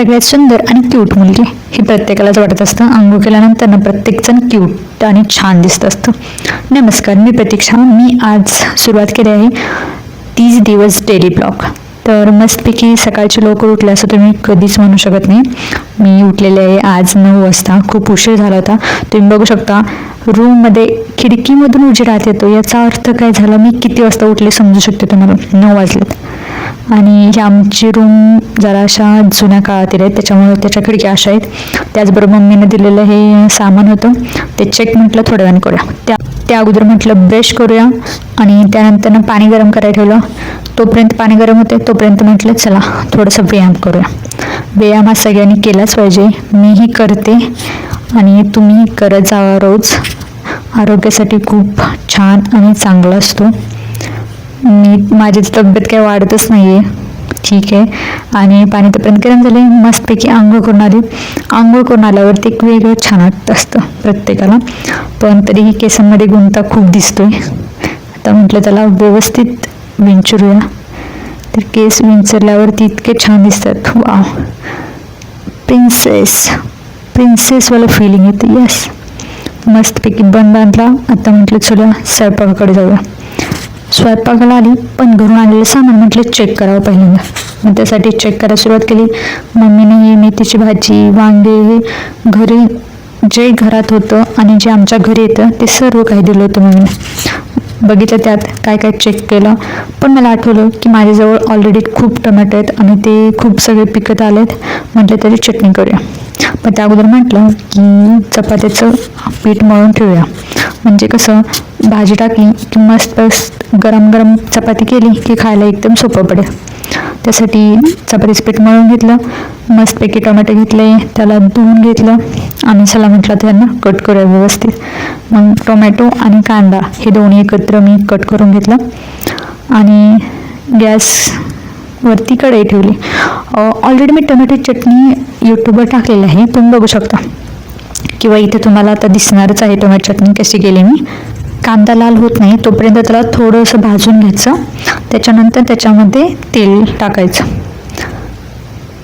सगळ्यात सुंदर आणि क्यूट मुलगी. हे प्रत्येकालाच वाटत असतं. आंघोळ केल्यानंतर ना प्रत्येकजण क्यूट आणि छान दिसत असतं. नमस्कार मी प्रतीक्षा. मी आज सुरुवात केली आहे तीस दिवस डेली ब्लॉग तर मस्तपैकी सकाळचे लवकर उठले असं तुम्ही कधीच म्हणू शकत नाही. मी उठलेले आहे. आज नऊ वाजता. खूप उशीर झाला होता. तुम्ही बघू शकता रूममध्ये खिडकीमधून उजेडात येतो. याचा अर्थ काय झाला? मी किती वाजता उठले समजू शकते तुम्हाला. नऊ वाजलेत. आणि ही आमची रूम जरा अशा जुन्या काळातील आहेत त्याच्यामुळे त्याच्या खिडक्या अशा आहेत. त्याचबरोबर मम्मीने दिलेलं हे सामान होतं. ते चेक म्हटलं थोड्या वेळाने करूया. त्या त्या अगोदर म्हटलं ब्रश करूया आणि त्यानंतरनं पाणी गरम करायला ठेवलं. तोपर्यंत पाणी गरम होते तोपर्यंत म्हटलं चला थोडंसं व्यायाम करूया. व्यायाम हा सगळ्यांनी केलाच पाहिजे. मीही करते आणि तुम्ही करत जावा रोज. आरोग्यासाठी खूप छान आणि चांगला असतो. मी माझी तब्येत काही वाढतच नाही आहे ठीक आहे. आणि पाणी तोपर्यंत गरम झाले मस्तपैकी आंघोळ करून आली. आंघोळ करून आल्यावरती एक वेगळं छान वाटत असतं प्रत्येकाला. पण तरीही केसांमध्ये गुंता खूप दिसतोय. आता म्हटलं त्याला व्यवस्थित विंचरूया तर केस विंचरल्यावरती इतके छान दिसतात. वा प्रिन्सेस प्रिन्सेसवाला फिलिंग येते. येस मस्तपैकी बंद आणला. आता म्हटलं चला स्वयंपाकाकडे जाऊया. स्वयंपाकाला आली पण घरून आलेलं सामान म्हटलं चेक करावं पहिल्यांदा. मग त्यासाठी चेक करायला सुरुवात केली. मम्मीने मेथीची भाजी वांगे हे घरी जे घरात होतं आणि जे आमच्या घरी येतं ते सर्व काही दिलं होतं मम्मीने. बघितलं त्यात काय काय चेक केलं. पण मला आठवलं की माझ्याजवळ ऑलरेडी खूप टमाटे आहेत आणि ते खूप सगळे पिकत आलेत. म्हटलं तरी चटणी करूया. पण त्या अगोदर म्हटलं की चपात्याचं पीठ मळून ठेवूया. म्हणजे कसं भाजी टाकली की मस्त गरम गरम चपाती केली की खायला एकदम सोपं पडेल. त्यासाठी चपातीचं पीठ मळून घेतलं मस्तपैकी टोमॅटो घेतले त्याला धुवून घेतलं आणि चला म्हटलं त्यांना कट करूया व्यवस्थित. मग टोमॅटो आणि कांदा हे दोन्ही एकत्र मी कट करून घेतलं आणि गॅस वरती कढई ठेवली. ऑलरेडी मी टोमॅटो चटणी यूट्यूबवर टाकलेली आहे तुम्ही बघू शकता. किंवा इथे तुम्हाला आता दिसणारच आहे टोमॅटो चटणी कशी केली मी. कांदा लाल होत नाही तोपर्यंत त्याला थोडंसं भाजून घ्यायचं. त्याच्यानंतर त्याच्यामध्ये तेल टाकायचं.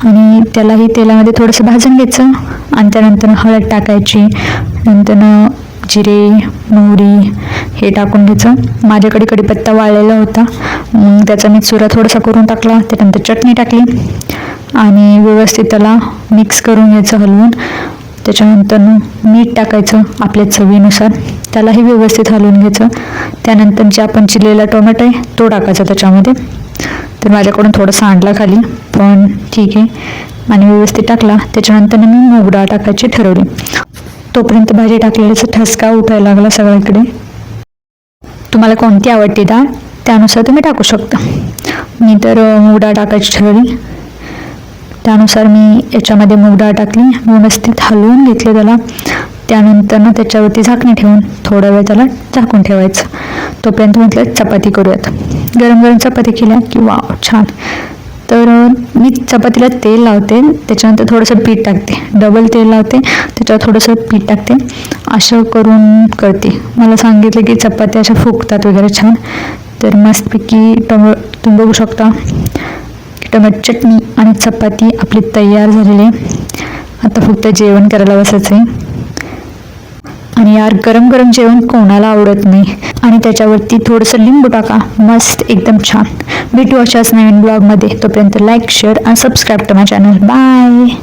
आणि त्यालाही तेलामध्ये थोडंसं भाजून घ्यायचं. आणि त्यानंतर हळद टाकायची. नंतर जिरे मोहरी हे टाकून घ्यायचं. माझ्याकडे कढीपत्ता वाळलेला होता. मग त्याचा मी चुरा थोडासा करून टाकला. त्यानंतर चटणी टाकली. आणि व्यवस्थित त्याला मिक्स करून घ्यायचं हलवून. त्याच्यानंतर मीठ टाकायचं आपल्या चवीनुसार. त्यालाही व्यवस्थित हलवून घ्यायचं. त्यानंतर जे आपण चिरलेला टोमॅटो आहे तो टाकायचा त्याच्यामध्ये. तर माझ्याकडून थोडंसं आणला खाली पण ठीक आहे. आणि व्यवस्थित टाकला. त्याच्यानंतर मी मूग डाळ टाकायची ठरवली. तोपर्यंत भाजी टाकलेल्याचा ठसका उठायला लागला सगळीकडे तुम्हाला कोणती आवडते डाळ त्यानुसार तुम्ही टाकू शकता. मी तर मूग डाळ टाकायची ठरवली. त्यानुसार मी याच्यामध्ये मूग डाळ टाकली. व्यवस्थित हलवून घेतले त्याला. त्यानंतर ना त्याच्यावरती झाकणी ठेवून थोडा वेळ त्याला झाकून ठेवायचं. तोपर्यंत म्हटलं चपाती करूयात. गरम गरम चपाती केल्या की वा छान. तर मी चपातीला तेल लावते त्याच्यानंतर थोडंसं पीठ टाकते. डबल तेल लावते त्याच्यावर थोडंसं पीठ टाकते. असं करून करते. मला सांगितलं की चपात्या अशा फुगतात वगैरे छान. तर मस्तपैकी टम तुम्ही बघू शकता टमॅट चटणी आणि चपाती आपली तयार झालेली आहे. आता फक्त जेवण करायला बसायचं आहे आणि यार गरम गरम जेवण कोणाला आवडत नाही. आणि त्याच्यावरती थोडंसं लिंबू टाका. मस्त एकदम छान. भेटू अशाच नवीन ब्लॉगमध्ये. तोपर्यंत लाईक शेअर आणि subscribe to my channel bye